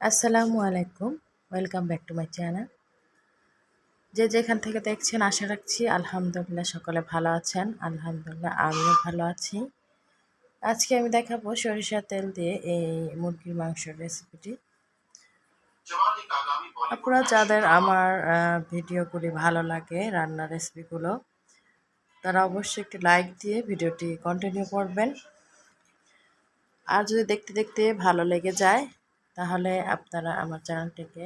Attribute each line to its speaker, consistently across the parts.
Speaker 1: আসসালামু আলাইকুম। Welcome back to my channel যে যেখান থেকে দেখছেন, আশা রাখছি আলহামদুলিল্লাহ সকলে ভালো আছেন। আলহামদুলিল্লাহ আমিও ভালো আছি। আজকে আমি দেখাবো সরিষার তেল দিয়ে এই মুরগির মাংসের রেসিপিটি আপনারা যাদের আমার ভিডিওগুলি ভালো লাগে, রান্নার রেসিপিগুলো তারা অবশ্যই একটি লাইক দিয়ে ভিডিওটি কন্টিনিউ করবেন। আর যদি দেখতে দেখতে ভালো লেগে যায় তাহলে আপনারা আমার চ্যানেলটিকে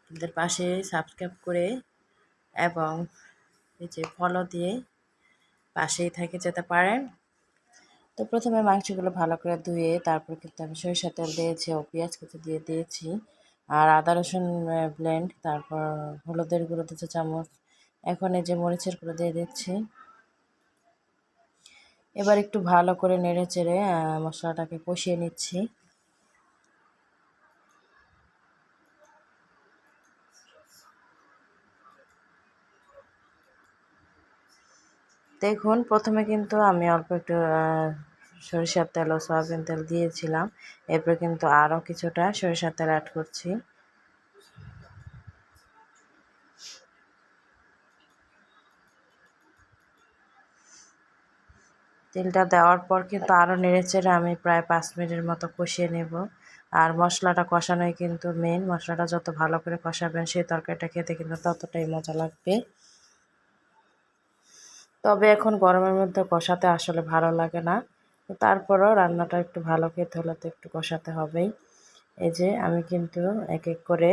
Speaker 1: আপনাদের পাশে সাবস্ক্রাইব করে এবং এই যে ফলো দিয়ে পাশেই থেকে যেতে পারেন। তো প্রথমে মাংসগুলো ভালো করে ধুয়ে তারপর কিন্তু আমি সরিষা তেল দিয়েছি ও পেঁয়াজ কুচি দিয়ে দিয়েছি আর আদা রসুন ব্লেন্ড তারপর হলুদের গুঁড়ো দিচ্ছে চামচ, এখন এই যে মরিচের গুঁড়ো দিয়ে দিচ্ছি। এবার একটু ভালো করে নেড়ে চেড়ে মশলাটাকে কষিয়ে নিচ্ছি। দেখুন, প্রথমে কিন্তু আমি অল্প একটু সরিষার তেল ও সয়াবিন তেল দিয়েছিলাম। এরপর কিন্তু আরও কিছুটা সরিষার তেল অ্যাড করছি। তেলটা দেওয়ার পর কিন্তু আরও নেড়েচেড়ে আমি প্রায় পাঁচ মিনিটের মতো কষিয়ে নেব। আর মশলাটা কষানোই কিন্তু মেন মশলাটা যত ভালো করে কষাবেন সেই তরকারিটা খেতে কিন্তু ততটাই মজা লাগবে। তবে এখন গরমের মধ্যে কষাতে আসলে ভালো লাগে না। তারপরও রান্নাটা একটু ভালো খেতে হলে তো একটু কষাতে হবেই। এই যে আমি কিন্তু এক এক করে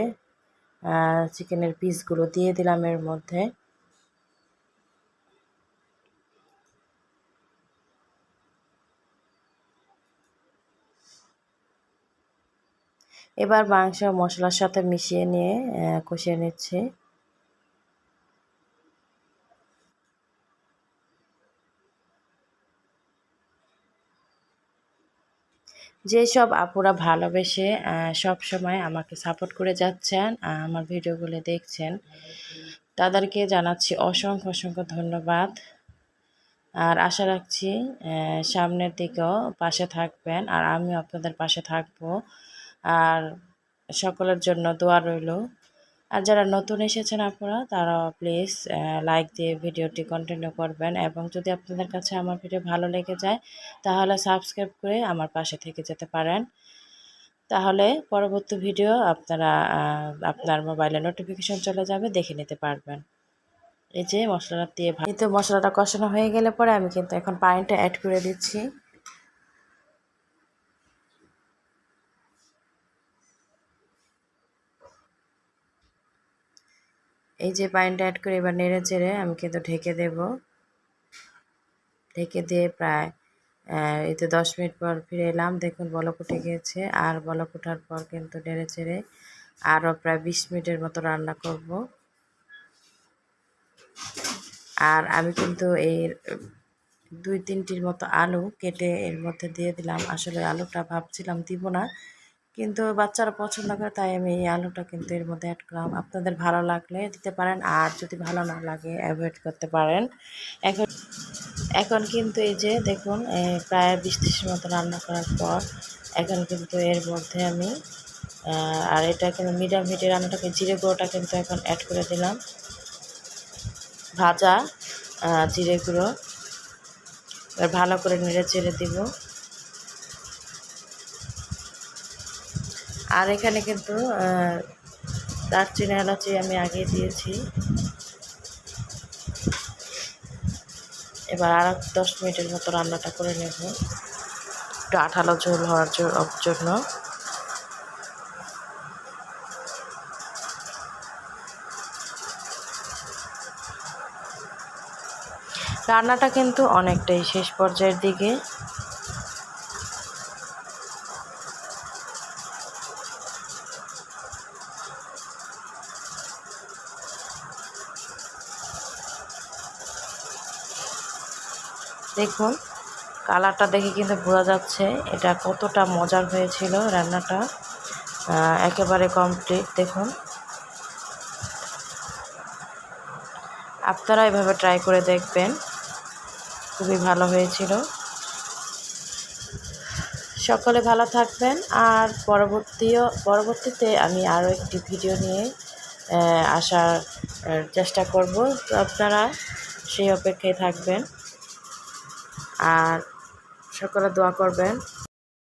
Speaker 1: চিকেনের পিসগুলো দিয়ে দিলাম এর মধ্যে। এবার মাংস মশলার সাথে মিশিয়ে নিয়ে কষিয়ে নিচ্ছি। যেসব আপুরা ভালোবেসে সব সময় আমাকে সাপোর্ট করে যাচ্ছেন আমার ভিডিওগুলো দেখছেন, তাদেরকে জানাচ্ছি অসংখ্য অসংখ্য ধন্যবাদ। আর আশা রাখছি সামনের দিকেও পাশে থাকবেন, আর আমি আপনাদের পাশে থাকব। আর সকলের জন্য দোয়া রইল। আর যারা নতুন এসেছেন আপনারা, তারা প্লিজ লাইক দিয়ে ভিডিওটি কন্টিনিউ করবেন এবং যদি আপনাদের কাছে আমার ভিডিও ভালো লেগে যায়, তাহলে সাবস্ক্রাইব করে আমার পাশে থেকে যেতে পারেন। তাহলে পরবর্তী ভিডিও আপনারা আপনার মোবাইলে নোটিফিকেশন চলে যাবে, দেখে নিতে পারবেন। এই যে মশলাটা দিয়ে কিন্তু মশলাটা কষানো হয়ে গেলে পরে আমি কিন্তু এখন পানিটা অ্যাড করে দিচ্ছি। এই যে পানিটা অ্যাড করে এবার নেড়ে চেড়ে আমি কিন্তু ঢেকে দেব। ঢেকে দিয়ে প্রায় এতে দশ মিনিট পর ফিরে এলাম। দেখুন বলক উঠে গিয়েছে আর বলক ওঠার পর কিন্তু নেড়ে চেড়ে আরও প্রায় বিশ মিনিটের মতো রান্না করব। আর আমি কিন্তু এই দুই তিনটির মতো আলু কেটে এর মধ্যে দিয়ে দিলাম। আসলে আলুটা ভাবছিলাম দিব না কিন্তু বাচ্চারা পছন্দ করে, তাই আমি এই আলুটা কিন্তু এর মধ্যে অ্যাড করলাম। আপনাদের ভালো লাগলে দিতে পারেন, আর যদি ভালো না লাগে অ্যাভয়েড করতে পারেন। এখন এখন কিন্তু এই যে দেখুন প্রায় বিশ ত্রিশের মতো রান্না করার পর এখন কিন্তু এর মধ্যে আমি আর এটা কিন্তু মিডিয়াম হিটে রান্নাটাকে জিরে গুঁড়োটা কিন্তু এখন অ্যাড করে দিলাম। ভাজা জিরে গুঁড়ো, এবার ভালো করে নেড়ে চেড়ে দিব। আর এখানে কিন্তু দারচিনি, এলাচি আমি আগে দিয়েছি। এবার আর দশ মিনিটের মতো রান্নাটা করে নেব। একটু আঠালো ঝোল হওয়ার জন্য। রান্নাটা কিন্তু অনেকটাই শেষ পর্যায়ের দিকে। দেখুন, কালারটা দেখে কিন্তু বোঝা যাচ্ছে এটা কতটা মজার হয়েছিল রান্নাটা। একেবারে কমপ্লিট দেখুন। আপনারা এভাবে ট্রাই করে দেখবেন, খুবই ভালো হয়েছিল। সকলে ভালো থাকবেন, আর পরবর্তীও, পরবর্তীতে আমি আরও একটি ভিডিও নিয়ে আসার চেষ্টা করব। তো আপনারা সেই অপেক্ষায় থাকবেন। আর সকলে দোয়া করবেন।